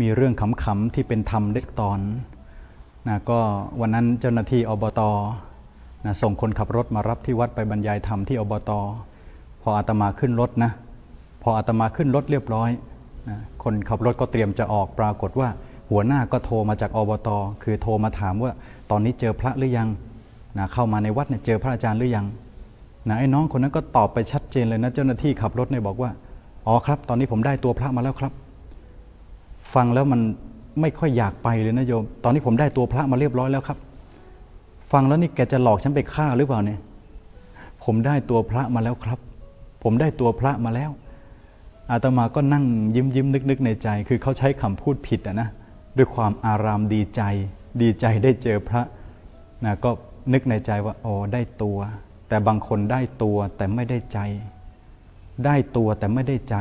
มีเรื่องขำๆที่เป็นธรรมเล็กตอนนะก็วันนั้นเจ้าหน้าที่อบตนะส่งคนขับรถมารับที่วัดไปบรรยายธรรมที่อบต พออาตมาขึ้นรถนะ พออาตมาขึ้นรถเรียบร้อยนะคนขับรถก็เตรียมจะออกปรากฏว่า หัวหน้าก็โทรมาจากอบต คือโทรมาถามว่าตอนนี้เจอพระหรือยังนะเข้ามาในวัดเนี่ยเจอพระอาจารย์หรือยังนะไอ้น้องคนนั้นก็ตอบไปชัดเจนเลยนะเจ้าหน้าที่ขับรถเนี่ยบอกว่าอ๋อครับ ตอนนี้ผมได้ตัวพระมาแล้วครับ ฟังแล้วมันไม่ค่อยอยากไปเลยนะโยม ตอนนี้ผมได้ตัวพระมาเรียบร้อยแล้วครับ ฟังแล้วนี่แกจะหลอกฉันไปฆ่าหรือเปล่าเนี่ย ผมได้ตัวพระมาแล้วครับ ผมได้ตัวพระมาแล้ว อาตมาก็นั่งยิ้มยิ้มนึกนึกในใจ คือเขาใช้คำพูดผิดอะนะ ด้วยความอารามดีใจ ดีใจได้เจอพระนะก็นึกในใจว่าอ๋อได้ตัว แต่บางคนได้ตัวแต่ไม่ได้ใจ ได้ตัวแต่ไม่ได้ใจ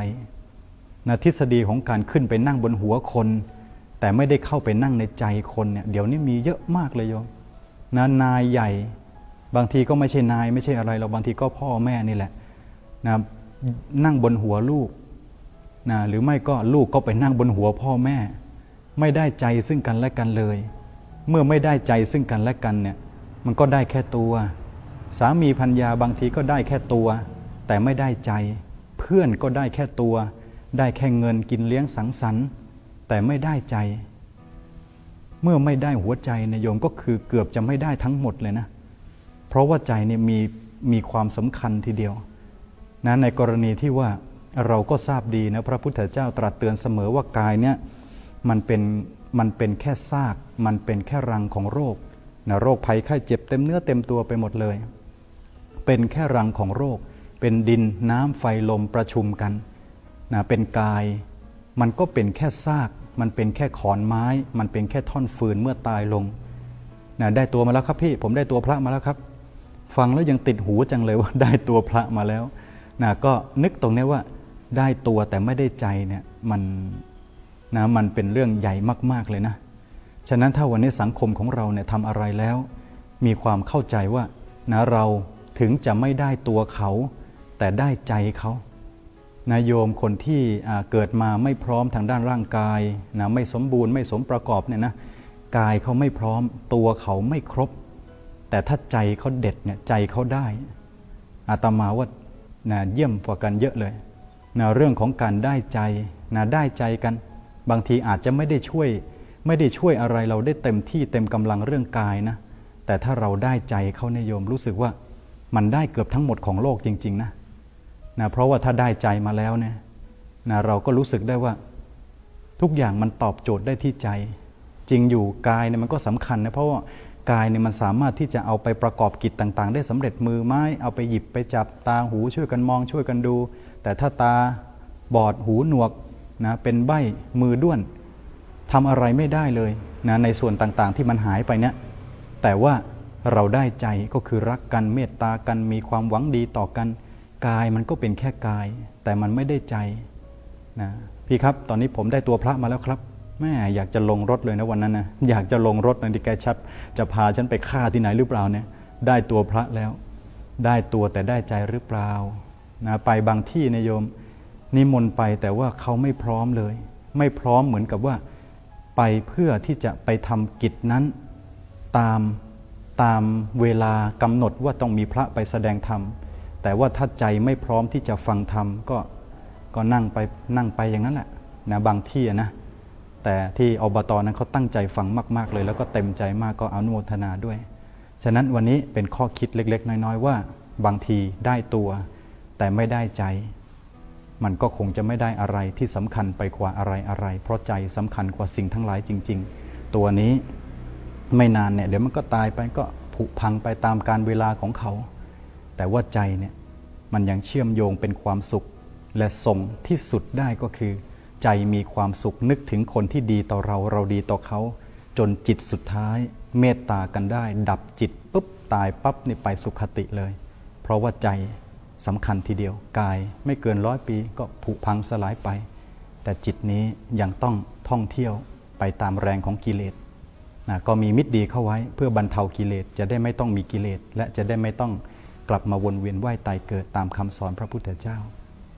นะทฤษฎีของการขึ้นไปนั่งบนหัวคน แต่ไม่ได้เข้าไปนั่งในใจคนเนี่ยเดี๋ยวนี้มีเยอะมากเลยโยมนะนายใหญ่ บางทีก็ไม่ใช่นายไม่ใช่อะไรเราบางทีก็พ่อแม่นี่แหละนะนั่งบนหัวลูกนะหรือไม่ก็ลูกก็ไปนั่งบนหัวพ่อแม่ ไม่ได้ใจซึ่งกันและกันเลย เมื่อไม่ได้ใจซึ่งกันและกันเนี่ยมันก็ได้แค่ตัว สามีพัญญาบางทีก็ได้แค่ตัว แต่ไม่ได้ใจ เพื่อนก็ได้แค่ตัว ได้แค่เงินกินเลี้ยงสังสรรค์ แต่ไม่ได้ใจ เมื่อไม่ได้หัวใจนายโยมก็คือเกือบจะไม่ได้ทั้งหมดเลยนะ เพราะว่าใจเนี่ยมีมีความสำคัญทีเดียวนะในกรณีที่ว่าเราก็ทราบดีนะพระพุทธเจ้าตรัสเตือนเสมอว่ากายเนี่ยมันเป็นมันเป็นแค่ซาก มันเป็นแค่รังของโรคนะโรคภัยไข้เจ็บเต็มเนื้อเต็มตัวไปหมดเลย เป็นแค่รังของโรค เป็นดินน้ำไฟลมประชุมกัน นะเป็นกาย มันก็เป็นแค่ซาก มันเป็นแค่ขอนไม้ มันเป็นแค่ท่อนฟืนเมื่อตายลงนะได้ตัวมาแล้วครับพี่ผมได้ตัวพระมาแล้วครับ ฟังแล้วยังติดหูจังเลยว่าได้ตัวพระมาแล้วนะก็นึกตรงนี้ว่าได้ตัวแต่ไม่ได้ใจเนี่ยมันนะมันเป็นเรื่องใหญ่มาก ๆเลยนะ ฉะนั้นถ้าวันนี้สังคมของเราเนี่ยทำอะไรแล้ว มีความเข้าใจว่านะเราถึงจะไม่ได้ตัวเขา แต่ได้ใจเขา นะโยมคนที่เกิดมาไม่พร้อมทางด้านร่างกายนะไม่สมบูรณ์ไม่สมประกอบเนี่ยนะกายเขาไม่พร้อมตัวเขาไม่ครบ แต่ถ้าใจเขาเด็ดเนี่ยใจเขาได้อาตมาว่านะเยี่ยมกว่ากันเยอะเลยนะเรื่องของการได้ใจนะได้ใจกัน บางทีอาจจะไม่ได้ช่วย ไม่ได้ช่วยอะไรเราได้เต็มที่เต็มกำลังเรื่องกายนะแต่ถ้าเราได้ใจเขาเนยโยมรู้สึกว่ามันได้เกือบทั้งหมดของโลกจริง ๆ นะ นะเพราะว่าถ้าได้ใจมาแล้วเนี่ยนะเราก็รู้สึกได้ว่าทุกอย่างมันตอบโจทย์ได้ที่ใจ จริงอยู่กายเนี่ยมันก็สำคัญนะเพราะว่ากายเนี่ยมันสามารถที่จะเอาไปประกอบกิจต่าง ๆ ได้สำเร็จมือไม้ เอาไปหยิบไปจับตาหูช่วยกันมองช่วยกันดู แต่ถ้าตาบอดหูหนวกนะเป็นใบมือด้วนทำอะไรไม่ได้เลยนะในส่วนต่างๆที่มันหายไปเนี่ยแต่ว่าเราได้ใจก็คือรักกันเมตตากันมีความหวังดีต่อกัน กายมันก็เป็นแค่กาย แต่มันไม่ได้ใจนะพี่ครับตอนนี้ผมได้ตัวพระมาแล้วครับแม่อยากจะลงรถเลยนะวันนั้นนะอยากจะลงรถนะที่แกชัด จะพาฉันไปฆ่าที่ไหนหรือเปล่าเนี่ยได้ตัวพระแล้ว ได้ตัวแต่ได้ใจหรือเปล่านะไปบางที่นายโยม นิมนต์ไปแต่ว่าเขาไม่พร้อมเลย ไม่พร้อมเหมือนกับว่า ไปเพื่อที่จะไปทำกิจนั้น ตามตามเวลากำหนดว่าต้องมีพระไปแสดงธรรม แต่ว่าถ้าใจไม่พร้อมที่จะฟังธรรมก็ก็นั่งไปนั่งไปอย่างนั้นแหละนะบางที่นะแต่ที่อบตอนั้นเขาตั้งใจฟังมาก ๆ เลย แล้วก็เต็มใจมากก็อนุโมทนาด้วย ฉะนั้นวันนี้เป็นข้อคิดเล็ก ๆ น้อย ๆ ว่าบางทีได้ตัว แต่ไม่ได้ใจ มันก็คงจะไม่ได้อะไรที่สำคัญไปกว่าอะไรอะไร เพราะใจสำคัญกว่าสิ่งทั้งหลายจริง ๆ ตัวนี้ไม่นานเนี่ยเดี๋ยวมันก็ตายไปก็ผุพังไปตามการเวลาของเขา แต่ว่าใจเนี่ยมันยังเชื่อมโยงเป็นความสุข และส่งที่สุดได้ก็คือ ใจมีความสุขนึกถึงคนที่ดีต่อเราเราดีต่อเขา จนจิตสุดท้าย เมตตากันได้ ดับจิตปุ๊บตายปั๊บนี่ไปสุขติเลย เพราะว่าใจสำคัญทีเดียว กายไม่เกินร้อยปีก็ผุพังสลายไป แต่จิตนี้ยังต้องท่องเที่ยวไปตามแรงของกิเลสนะก็มีมิตรดีเข้าไว้เพื่อบรรเทากิเลสจะได้ไม่ต้องมีกิเลสและจะได้ไม่ต้อง กลับมาวนเวียนว่ายตายเกิดตามคำสอนพระพุทธเจ้า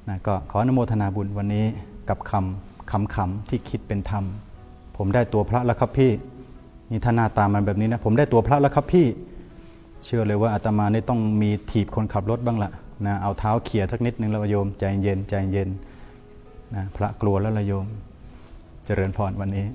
นะก็ขออนุโมทนาบุญวันนี้กับคำขำๆที่คิดเป็นธรรม ผมได้ตัวพระแล้วครับพี่นี่ถ้าหน้าตามันแบบนี้นะผมได้ตัวพระแล้วครับพี่ เชื่อเลยว่าอาตมานี่ต้องมีถีบคนขับรถบ้างละนะเอาเท้าเขี่ยสักนิดนึงแล้วโยมใจเย็นใจเย็นนะพระกลัวแล้วละโยม เจริญพรวันนี้